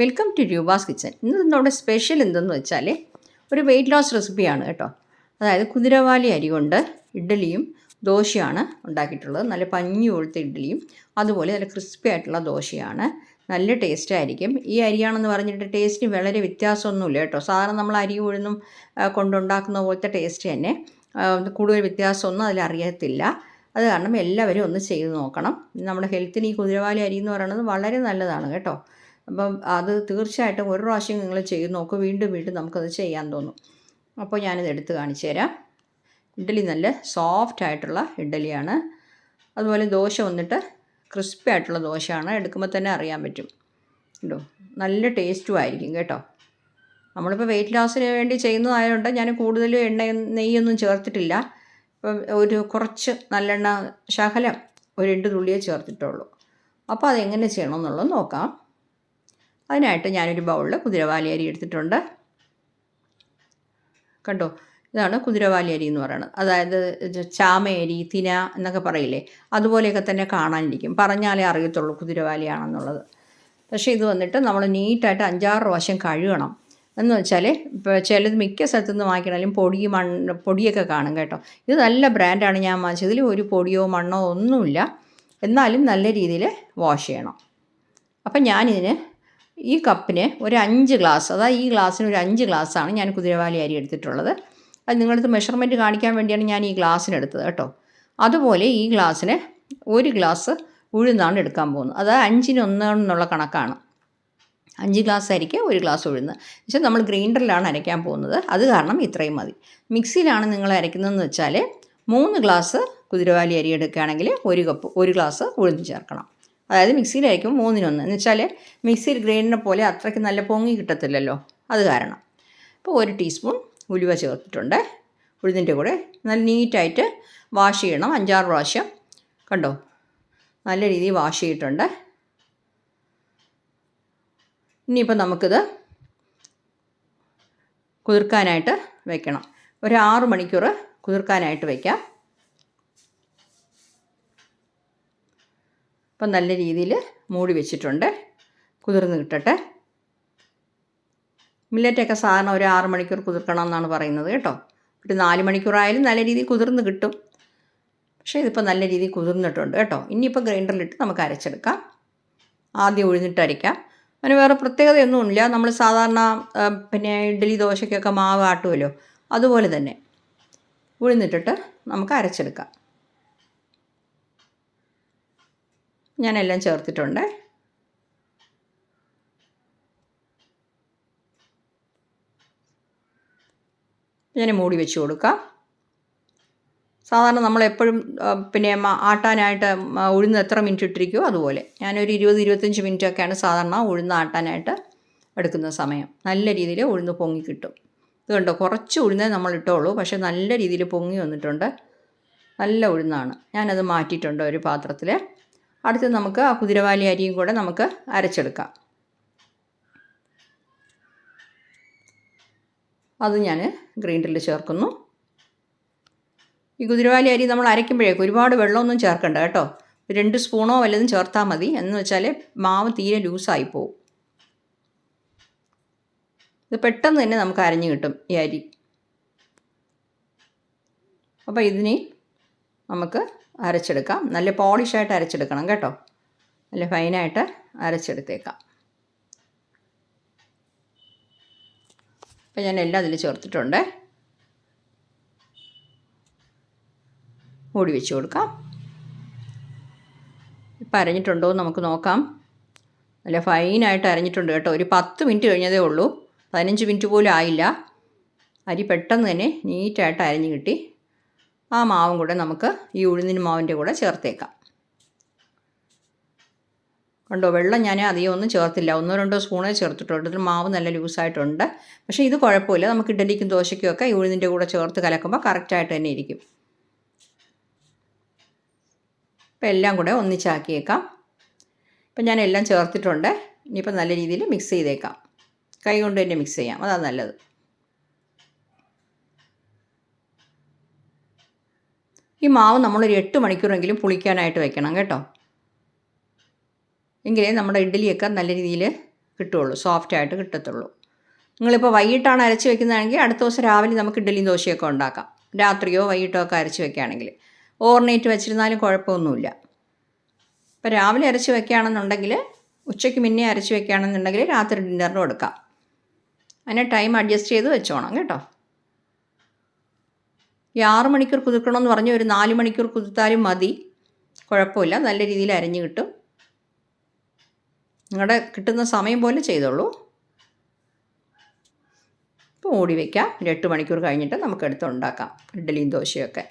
Welcome to Roopa's kitchen ഇന്ന് നമ്മുടെ special എന്തെന്ന് വെച്ചാൽ ഒരു വെയിറ്റ് ലോസ് റെസിപ്പിയാണ് കേട്ടോ. അതായത് കുതിരവാലി അരി കൊണ്ട് ഇഡ്ഡലിയും ദോശയാണ് ഉണ്ടാക്കിയിട്ടുള്ളത്. നല്ല പഞ്ഞി കൊഴുത്ത ഇഡ്ഡലിയും അതുപോലെ നല്ല ക്രിസ്പി ആയിട്ടുള്ള ദോശയാണ്. നല്ല ടേസ്റ്റ് ആയിരിക്കും. ഈ അരിയാണെന്ന് പറഞ്ഞിട്ട് ടേസ്റ്റിന് വളരെ വ്യത്യാസമൊന്നുമില്ല കേട്ടോ. സാധാരണ നമ്മൾ അരി ഉഴുന്നും കൊണ്ടുണ്ടാക്കുന്ന പോലത്തെ ടേസ്റ്റ് തന്നെ. കൂടുതൽ വ്യത്യാസമൊന്നും അതിലറിയത്തില്ല അത് കാരണം എല്ലാവരും ഒന്ന് ചെയ്ത് നോക്കണം. നമ്മുടെ ഹെൽത്തിന് ഈ കുതിരവാലി അരി എന്ന് പറയുന്നത് വളരെ നല്ലതാണ് കേട്ടോ. അപ്പം അത് തീർച്ചയായിട്ടും ഒരു പ്രാവശ്യം നിങ്ങൾ ചെയ്ത് നോക്കുക വീണ്ടും വീണ്ടും നമുക്കത് ചെയ്യാൻ തോന്നും. അപ്പോൾ ഞാനിത് എടുത്ത് കാണിച്ചു തരാം. ഇഡ്ഡലി നല്ല സോഫ്റ്റ് ആയിട്ടുള്ള ഇഡ്ഡലിയാണ്. അതുപോലെ ദോശ വന്നിട്ട് ക്രിസ്പി ആയിട്ടുള്ള ദോശയാണ്. എടുക്കുമ്പോൾ തന്നെ അറിയാൻ പറ്റും. കേട്ടോ നല്ല ടേസ്റ്റും ആയിരിക്കും കേട്ടോ. നമ്മളിപ്പോൾ വെയിറ്റ് ലോസിന് വേണ്ടി ചെയ്യുന്നതായതുകൊണ്ട് ഞാൻ കൂടുതലും എണ്ണ നെയ്യൊന്നും ചേർത്തിട്ടില്ല. ഇപ്പം ഒരു കുറച്ച് നല്ലെണ്ണ ശകലം ഒരു രണ്ട് തുള്ളിയേ ചേർത്തിട്ടുള്ളൂ. അപ്പോൾ അതെങ്ങനെ ചെയ്യണമെന്നുള്ളത് നോക്കാം. അതിനായിട്ട് ഞാനൊരു ബൗളിൽ കുതിരവാലി അരി എടുത്തിട്ടുണ്ട്. കണ്ടോ? ഇതാണ് കുതിരവാലി അരി എന്ന് പറയുന്നത് അതായത് ചാമയരി തിന എന്നൊക്കെ പറയില്ലേ? അതുപോലെയൊക്കെ തന്നെ കാണാനിരിക്കും. പറഞ്ഞാലേ അറിയത്തുള്ളൂ കുതിരവാലിയാണെന്നുള്ളത് പക്ഷേ ഇത് വന്നിട്ട് നമ്മൾ നീറ്റായിട്ട് അഞ്ചാറ് പ്രാവശ്യം കഴുകണം. എന്ന് വെച്ചാൽ ഇപ്പോൾ ചിലത് മിക്ക സ്ഥലത്തു നിന്ന് വാങ്ങിക്കണമെങ്കിലും പൊടി മണ്ണ് പൊടിയൊക്കെ കാണും കേട്ടോ. ഇത് നല്ല ബ്രാൻഡാണ് ഞാൻ വാങ്ങിച്ചത്. ഇതിൽ ഒരു പൊടിയോ മണ്ണോ ഒന്നുമില്ല. എന്നാലും നല്ല രീതിയിൽ വാഷ് ചെയ്യണം. അപ്പം ഞാനിതിന് ഈ കപ്പിന് ഒരു അഞ്ച് ഗ്ലാസ് അതായത് ഈ ഗ്ലാസ്സിന് ഒരു അഞ്ച് ഗ്ലാസ്സാണ് ഞാൻ കുതിരവാലി അരി എടുത്തിട്ടുള്ളത്. അത് നിങ്ങളടുത്ത് മെഷർമെന്റ് കാണിക്കാൻ വേണ്ടിയാണ് ഞാൻ ഈ ഗ്ലാസ്സിന് എടുത്തത് കേട്ടോ. അതുപോലെ ഈ ഗ്ലാസ്സിന് ഒരു ഗ്ലാസ് ഉഴുന്നാണ് എടുക്കാൻ പോകുന്നത്. അതായത് അഞ്ചിന് ഒന്ന് എന്നുള്ള കണക്കാണ്. അഞ്ച് ഗ്ലാസ് അരിക്ക് ഒരു ഗ്ലാസ് ഉഴുന്ന്. പക്ഷേ നമ്മൾ ഗ്രൈൻഡറിലാണ് അരയ്ക്കാൻ പോകുന്നത്. അത് കാരണം ഇത്രയും മതി. മിക്സിയിലാണ് നിങ്ങൾ അരയ്ക്കുന്നതെന്ന് വെച്ചാൽ മൂന്ന് ഗ്ലാസ് കുതിരവാലി അരി എടുക്കുകയാണെങ്കിൽ ഒരു കപ്പ് ഒരു ഗ്ലാസ് ഉഴുന്ന് ചേർക്കണം. അതായത് മിക്സിയിൽ അരയ്ക്കുമ്പോൾ മൂന്നിനൊന്ന്. എന്ന് വെച്ചാൽ മിക്സിയിൽ ഗ്രൈൻഡറിനെ പോലെ അത്രയ്ക്ക് നല്ല പൊങ്ങി കിട്ടത്തില്ലല്ലോ. അത് കാരണം. അപ്പോൾ ഒരു ടീസ്പൂൺ ഉലുവ ചേർത്തിട്ടുണ്ട്. ഉഴുതിന്റെ കൂടെ നല്ല നീറ്റായിട്ട് വാഷ് ചെയ്യണം. അഞ്ചാറ് പ്രാവശ്യം. കണ്ടോ? നല്ല രീതിയിൽ വാഷ് ചെയ്തിട്ടുണ്ട്. ഇനിയിപ്പോൾ നമുക്കിത് കുതിർക്കാനായിട്ട് വെക്കണം. ഒരു ആറ് മണിക്കൂർ കുതിർക്കാനായിട്ട് വയ്ക്കാം അപ്പം നല്ല രീതിയിൽ മൂടി വെച്ചിട്ടുണ്ട്. കുതിർന്ന് കിട്ടട്ടെ. മില്ലറ്റൊക്കെ സാധാരണ ഒരു ആറ് മണിക്കൂർ കുതിർക്കണം എന്നാണ് പറയുന്നത് കേട്ടോ. ഒരു നാല് മണിക്കൂറായാലും നല്ല രീതിയിൽ കുതിർന്ന് കിട്ടും. പക്ഷേ ഇതിപ്പോൾ നല്ല രീതിയിൽ കുതിർന്നിട്ടുണ്ട് കേട്ടോ. ഇനിയിപ്പോൾ ഗ്രൈൻഡറിലിട്ട് നമുക്ക് അരച്ചെടുക്കാം. ആദ്യം ഉഴുന്നിട്ട് അരയ്ക്കാം. അതിന് വേറെ പ്രത്യേകതയൊന്നുമില്ല. നമ്മൾ സാധാരണ പിന്നെ ഇഡ്ഡലി ദോശയ്ക്കൊക്കെ മാവ് ആട്ടുമല്ലോ. അതുപോലെ തന്നെ ഉഴുന്നിട്ടിട്ട് നമുക്ക് അരച്ചെടുക്കാം. ഞാനെല്ലാം ചേർത്തിട്ടുണ്ട്. ഞാൻ മൂടി വെച്ച് കൊടുക്കാം. സാധാരണ നമ്മളെപ്പോഴും പിന്നെ ആട്ടാനായിട്ട് ഉഴുന്ന് എത്ര മിനിറ്റ് ഇട്ടിരിക്കുമോ അതുപോലെ. ഞാനൊരു ഇരുപത് ഇരുപത്തഞ്ച് മിനിറ്റ് ഒക്കെയാണ് സാധാരണ ഉഴുന്ന് ആട്ടാനായിട്ട് എടുക്കുന്ന സമയം. നല്ല രീതിയിൽ ഉഴുന്ന് പൊങ്ങി കിട്ടും. ഇത് കണ്ടോ? കുറച്ച് ഉഴുന്നേ നമ്മൾ ഇട്ടുള്ളൂ പക്ഷേ നല്ല രീതിയിൽ പൊങ്ങി വന്നിട്ടുണ്ട്. നല്ല ഉഴുന്നാണ്. ഞാനത് മാറ്റിയിട്ടുണ്ട് ഒരു പാത്രത്തിൽ അടുത്ത് നമുക്ക് ആ കുതിരവാലി അരിയും കൂടെ നമുക്ക് അരച്ചെടുക്കാം. അത് ഞാൻ ഗ്രൈൻഡറിൽ ചേർക്കുന്നു. ഈ കുതിരവാലി അരി നമ്മൾ അരയ്ക്കുമ്പോഴേക്കും ഒരുപാട് വെള്ളമൊന്നും ചേർക്കണ്ട കേട്ടോ. രണ്ട് സ്പൂണോ വല്ലതും ചേർത്താൽ മതി. എന്ന് വെച്ചാൽ മാവ് തീരെ ലൂസായി പോവും. ഇത് പെട്ടെന്ന് തന്നെ നമുക്ക് അരഞ്ഞു കിട്ടും ഈ അരി. അപ്പോൾ ഇതിനെ നമുക്ക് അരച്ചെടുക്കാം. നല്ല പോളിഷായിട്ട് അരച്ചെടുക്കണം കേട്ടോ. നല്ല ഫൈനായിട്ട് അരച്ചെടുത്തേക്കാം. അപ്പം ഞാൻ എല്ലാം അതിൽ ചേർത്തിട്ടുണ്ട്. മൂടി വെച്ച് കൊടുക്കാം. ഇപ്പം അരഞ്ഞിട്ടുണ്ടോ എന്ന് നമുക്ക് നോക്കാം. നല്ല ഫൈനായിട്ട് അരഞ്ഞിട്ടുണ്ട് കേട്ടോ. ഒരു പത്ത് മിനിറ്റ് കഴിഞ്ഞതേ ഉള്ളൂ. പതിനഞ്ച് മിനിറ്റ് പോലും ആയില്ല. അരി പെട്ടെന്ന് തന്നെ നീറ്റായിട്ട് അരഞ്ഞ് കിട്ടി. ആ മാവും കൂടെ നമുക്ക് ഈ ഉഴുന്നിന് മാവിന്റെ കൂടെ ചേർത്തേക്കാം. കണ്ടോ വെള്ളം ഞാൻ അധികം ഒന്നും ചേർത്തില്ല. ഒന്നോ രണ്ടോ സ്പൂണേ ചേർത്തിട്ടുണ്ട് ഇതിൽ മാവ് നല്ല ലൂസായിട്ടുണ്ട്. പക്ഷേ ഇത് കുഴപ്പമില്ല. നമുക്ക് ഇഡലിക്കും ദോശയ്ക്കും ഒക്കെ ഈ ഉഴുന്നിന്റെ കൂടെ ചേർത്ത് കലക്കുമ്പോൾ കറക്റ്റായിട്ട് തന്നെ ഇരിക്കും. അപ്പം എല്ലാം കൂടെ ഒന്നിച്ചാക്കിയേക്കാം. ഇപ്പം ഞാൻ എല്ലാം ചേർത്തിട്ടുണ്ട്. ഇനിയിപ്പോൾ നല്ല രീതിയിൽ മിക്സ് ചെയ്തേക്കാം. കൈ കൊണ്ട് തന്നെ മിക്സ് ചെയ്യാം. അതാണ് നല്ലത്. ഈ മാവ് നമ്മളൊരു എട്ട് മണിക്കൂറെങ്കിലും പുളിക്കാനായിട്ട് വെക്കണം കേട്ടോ. എങ്കിലേ നമ്മുടെ ഇഡ്ഡലിയൊക്കെ നല്ല രീതിയിൽ കിട്ടുകയുള്ളൂ സോഫ്റ്റായിട്ട് കിട്ടത്തുള്ളൂ. നിങ്ങളിപ്പോൾ വൈകിട്ടാണ് അരച്ച് വെക്കുന്നതാണെങ്കിൽ അടുത്ത ദിവസം രാവിലെ നമുക്ക് ഇഡ്ഡലിയും ദോശയൊക്കെ ഉണ്ടാക്കാം. രാത്രിയോ വൈകിട്ടോ ഒക്കെ അരച്ച് വെക്കുകയാണെങ്കിൽ. ഓവർനൈറ്റ് വെച്ചിരുന്നാലും കുഴപ്പമൊന്നുമില്ല. ഇപ്പോൾ രാവിലെ അരച്ച് വെക്കുകയാണെന്നുണ്ടെങ്കിൽ ഉച്ചയ്ക്ക് മുന്നേ അരച്ച് വെക്കുകയാണെന്നുണ്ടെങ്കിൽ രാത്രി ഡിന്നറിന് കൊടുക്കാം അതിനെ ടൈം അഡ്ജസ്റ്റ് ചെയ്ത് വെച്ചോണം കേട്ടോ. ഈ ആറ് മണിക്കൂർ കുതിർക്കണമെന്ന് പറഞ്ഞ് ഒരു നാല് മണിക്കൂർ കുതിർത്താലും മതി. കുഴപ്പമില്ല. നല്ല രീതിയിൽ അരഞ്ഞ് കിട്ടും. നിങ്ങളുടെ കിട്ടുന്ന സമയം പോലെ ചെയ്തോളൂ. ഇപ്പോൾ ഓടി വയ്ക്കാം ഒരു എട്ട് മണിക്കൂർ കഴിഞ്ഞിട്ട് നമുക്ക് എടുത്ത് ഉണ്ടാക്കാം. ഇഡ്ഡലിയും ദോശയൊക്കെ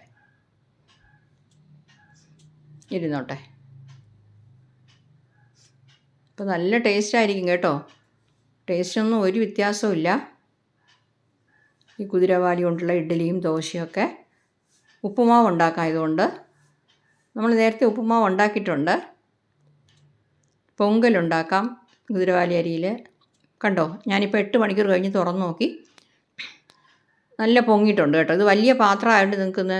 ഇരുന്നോട്ടെ. ഇപ്പോൾ നല്ല ടേസ്റ്റ് ആയിരിക്കും കേട്ടോ. ടേസ്റ്റൊന്നും ഒരു വ്യത്യാസവും ഇല്ല. ഈ കുതിരവാലി കൊണ്ടുള്ള ഇഡ്ഡലിയും ദോശയൊക്കെ ഉപ്പുമാവ് ഉണ്ടാക്കായതുകൊണ്ട് നമ്മൾ നേരത്തെ ഉപ്പുമാവ് ഉണ്ടാക്കിയിട്ടുണ്ട്. പൊങ്കലുണ്ടാക്കാം കുതിരവാലി അരിയിൽ. കണ്ടോ ഞാനിപ്പോൾ എട്ട് മണിക്കൂർ കഴിഞ്ഞ് തുറന്നു നോക്കി. നല്ല പൊങ്ങിയിട്ടുണ്ട് കേട്ടോ. ഇത് വലിയ പാത്രമായതുകൊണ്ട് നിങ്ങൾക്കൊന്ന്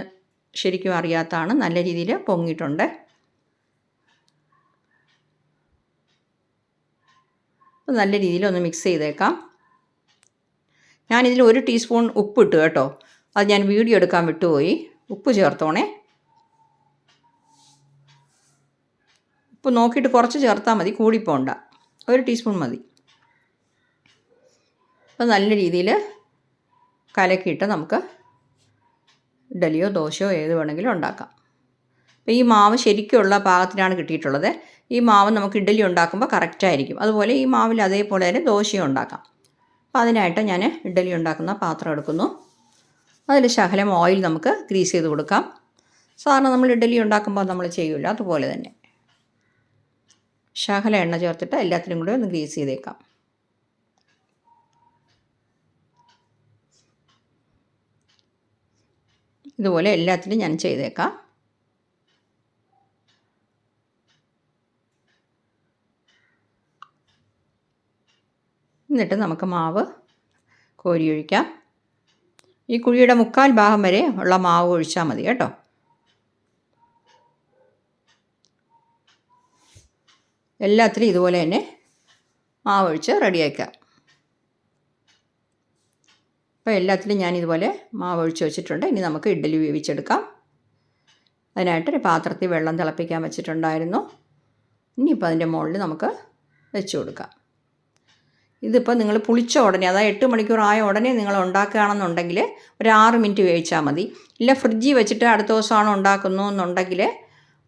ശരിക്കും അറിയാത്തതാണ്. നല്ല രീതിയിൽ പൊങ്ങിയിട്ടുണ്ട്. നല്ല രീതിയിൽ ഒന്ന് മിക്സ് ചെയ്തേക്കാം. ഞാനിതിൽ ഒരു ടീസ്പൂൺ ഉപ്പ് ഇട്ടു കേട്ടോ. അത് ഞാൻ വീഡിയോ എടുക്കാൻ വിട്ടുപോയി. ഉപ്പ് ചേർത്തോണേ. ഉപ്പ് നോക്കിയിട്ട് കുറച്ച് ചേർത്താൽ മതി കൂടിപ്പോണ്ട. ഒരു ടീസ്പൂൺ മതി. അപ്പോൾ നല്ല രീതിയിൽ കലക്കിയിട്ട് നമുക്ക് ഇഡലിയോ ദോശയോ ഏത് വേണമെങ്കിലും ഉണ്ടാക്കാം. അപ്പോൾ ഈ മാവ് ശരിക്കുള്ള പാകത്തിനാണ് കിട്ടിയിട്ടുള്ളത്. ഈ മാവ് നമുക്ക് ഇഡലി ഉണ്ടാക്കുമ്പോൾ കറക്റ്റായിരിക്കും അതുപോലെ ഈ മാവിൽ അതേപോലെ തന്നെ ദോശയും ഉണ്ടാക്കാം. അപ്പോൾ അതിനായിട്ട് ഞാൻ ഇഡ്ഡലി ഉണ്ടാക്കുന്ന പാത്രം എടുക്കുന്നു. അതിൽ ശകലം ഓയിൽ നമുക്ക് ഗ്രീസ് ചെയ്ത് കൊടുക്കാം. സാധാരണ നമ്മൾ ഇഡ്ഡലി ഉണ്ടാക്കുമ്പോൾ നമ്മൾ ചെയ്യില്ല അതുപോലെ തന്നെ. ശകല എണ്ണ ചേർത്തിട്ട് എല്ലാത്തിനും കൂടി ഒന്ന് ഗ്രീസ് ചെയ്തേക്കാം. ഇതുപോലെ എല്ലാത്തിനും ഞാൻ ചെയ്തേക്കാം. എന്നിട്ട് നമുക്ക് മാവ് കോരി ഒഴിക്കാം ഈ കുഴിയുടെ മുക്കാൽ ഭാഗം വരെ ഉള്ള മാവ് ഒഴിച്ചാൽ മതി കേട്ടോ. എല്ലാത്തിലും ഇതുപോലെ തന്നെ മാവ് ഒഴിച്ച് റെഡിയാക്കാം അപ്പോൾ എല്ലാത്തിലും ഞാൻ ഇതുപോലെ മാവ് ഒഴിച്ച് വെച്ചിട്ടുണ്ട്. ഇനി നമുക്ക് ഇഡ്ഡലി വേവിച്ചെടുക്കാം. അതിനായിട്ടൊരു പാത്രത്തിൽ വെള്ളം തിളപ്പിക്കാൻ വെച്ചിട്ടുണ്ടായിരുന്നു. ഇനിയിപ്പോൾ അതിന്റെ മുകളിൽ നമുക്ക് വെച്ച് കൊടുക്കാം. ഇതിപ്പോൾ നിങ്ങൾ പുളിച്ച ഉടനെ അതായത് എട്ട് മണിക്കൂർ ആയ ഉടനെ നിങ്ങൾ ഉണ്ടാക്കുകയാണെന്നുണ്ടെങ്കിൽ ഒരു ആറ് മിനിറ്റ് വേവിച്ചാൽ മതി. ഇല്ല ഫ്രിഡ്ജിൽ വെച്ചിട്ട് അടുത്ത ദിവസമാണ് ഉണ്ടാക്കുന്നു എന്നുണ്ടെങ്കിൽ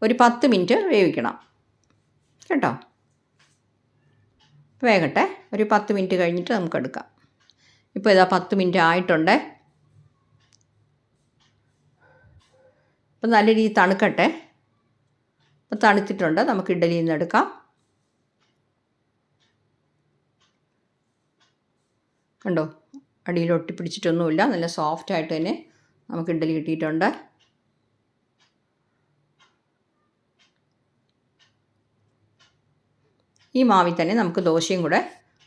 ഒരു പത്ത് മിനിറ്റ് വേവിക്കണം. കേട്ടോ? വേകട്ടെ. ഒരു പത്ത് മിനിറ്റ് കഴിഞ്ഞിട്ട് നമുക്ക് എടുക്കാം. ഇപ്പോൾ ഇതാ പത്ത് മിനിറ്റ് ആയിട്ടുണ്ട്. ഇപ്പം നല്ല രീതിയിൽ തണുക്കട്ടെ. ഇപ്പം തണുത്തിട്ടുണ്ട്. നമുക്ക് ഇഡലിയിൽ നിന്ന് എടുക്കാം. കണ്ടോ? അടിയിൽ ഒട്ടിപ്പിടിച്ചിട്ടൊന്നുമില്ല. നല്ല സോഫ്റ്റായിട്ട് തന്നെ നമുക്ക് ഇഡലി കിട്ടിയിട്ടുണ്ട്. ഈ മാവിൽ തന്നെ നമുക്ക് ദോശയും കൂടെ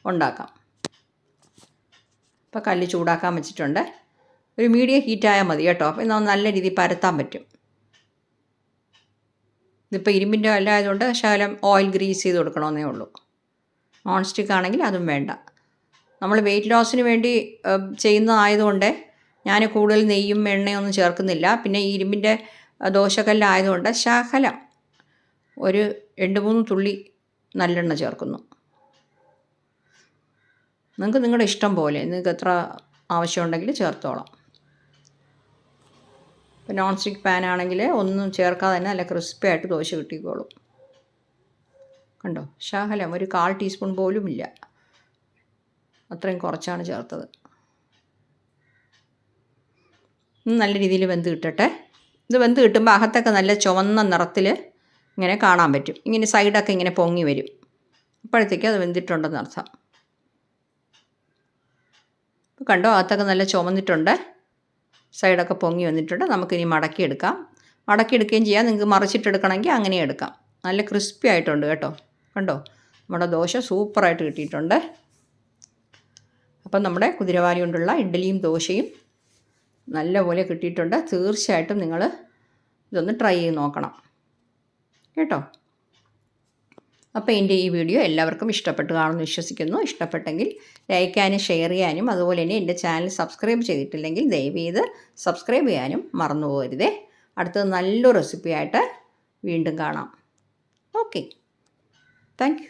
ഉണ്ടാക്കാം. അപ്പോൾ കല്ല് ചൂടാക്കാൻ വെച്ചിട്ടുണ്ട്. ഒരു മീഡിയം ഹീറ്റായാൽ മതി കേട്ടോ. അപ്പോൾ എന്നാൽ നല്ല രീതിയിൽ പരത്താൻ പറ്റും. ഇതിപ്പോൾ ഇരുമ്പിന്റെ കല്ലായതുകൊണ്ട് ശകലം ഓയിൽ ഗ്രീസ് ചെയ്ത് കൊടുക്കണമെന്നേ ഉള്ളൂ. നോൺ സ്റ്റിക്ക് ആണെങ്കിൽ അതും വേണ്ട. നമ്മൾ വെയിറ്റ് ലോസിന് വേണ്ടി ചെയ്യുന്നതായതുകൊണ്ട് ഞാൻ കൂടുതൽ നെയ്യും എണ്ണയും ഒന്നും ചേർക്കുന്നില്ല. പിന്നെ ഇരുമ്പിന്റെ ദോശക്കല്ലായതുകൊണ്ട് ശകലം ഒരു രണ്ട് മൂന്ന് തുള്ളി നല്ലെണ്ണ ചേർക്കുന്നു. നിങ്ങൾക്ക് നിങ്ങളുടെ ഇഷ്ടം പോലെ നിങ്ങൾക്ക് എത്ര ആവശ്യമുണ്ടെങ്കിൽ ചേർത്തോളാം. ഇപ്പോൾ നോൺ സ്റ്റിക്ക് പാൻ ആണെങ്കിൽ ഒന്നും ചേർക്കാതെ തന്നെ നല്ല ക്രിസ്പി ആയിട്ട് ദോശ കിട്ടിക്കോളും. കണ്ടോ? ശകലം ഒരു കാൽ ടീസ്പൂൺ പോലും ഇല്ല. അത്രയും കുറച്ചാണ് ചേർത്തത്. നല്ല രീതിയിൽ വെന്ത് കിട്ടട്ടെ. ഇത് വെന്ത് കിട്ടുമ്പോൾ അകത്തൊക്കെ നല്ല ചുവന്ന നിറത്തിൽ ഇങ്ങനെ കാണാൻ പറ്റും. ഇങ്ങനെ സൈഡൊക്കെ ഇങ്ങനെ പൊങ്ങി വരും. അപ്പോഴത്തേക്കും അത് വെന്തിട്ടുണ്ടെന്ന് അർത്ഥം. കണ്ടോ അകത്തൊക്കെ നല്ല ചുമന്നിട്ടുണ്ട് സൈഡൊക്കെ പൊങ്ങി വന്നിട്ടുണ്ട്. നമുക്കിനി മടക്കിയെടുക്കാം മടക്കിയെടുക്കുകയും ചെയ്യാം. നിങ്ങൾക്ക് മറിച്ചിട്ടെടുക്കണമെങ്കിൽ അങ്ങനെ എടുക്കാം. നല്ല ക്രിസ്പി ആയിട്ടുണ്ട് കേട്ടോ. കണ്ടോ? നമ്മുടെ ദോശ സൂപ്പറായിട്ട് കിട്ടിയിട്ടുണ്ട്. അപ്പം നമ്മുടെ കുതിരവാലി കൊണ്ടുള്ള ഇഡ്ഡലിയും ദോശയും നല്ലപോലെ കിട്ടിയിട്ടുണ്ട്. തീർച്ചയായിട്ടും നിങ്ങൾ ഇതൊന്ന് ട്രൈ ചെയ്ത് നോക്കണം. കേട്ടോ? അപ്പോൾ എന്റെ ഈ വീഡിയോ എല്ലാവർക്കും ഇഷ്ടപ്പെട്ടു കാണുമെന്ന് വിശ്വസിക്കുന്നു. ഇഷ്ടപ്പെട്ടെങ്കിൽ ലൈക്ക് ചെയ്യാനും ഷെയർ ചെയ്യാനും അതുപോലെ തന്നെ എന്റെ ചാനൽ സബ്സ്ക്രൈബ് ചെയ്തിട്ടില്ലെങ്കിൽ ദയവ് ചെയ്ത് സബ്സ്ക്രൈബ് ചെയ്യാനും മറന്നു പോകരുതേ. അടുത്തത് നല്ലൊരു റെസിപ്പിയായിട്ട് വീണ്ടും കാണാം. Okay thank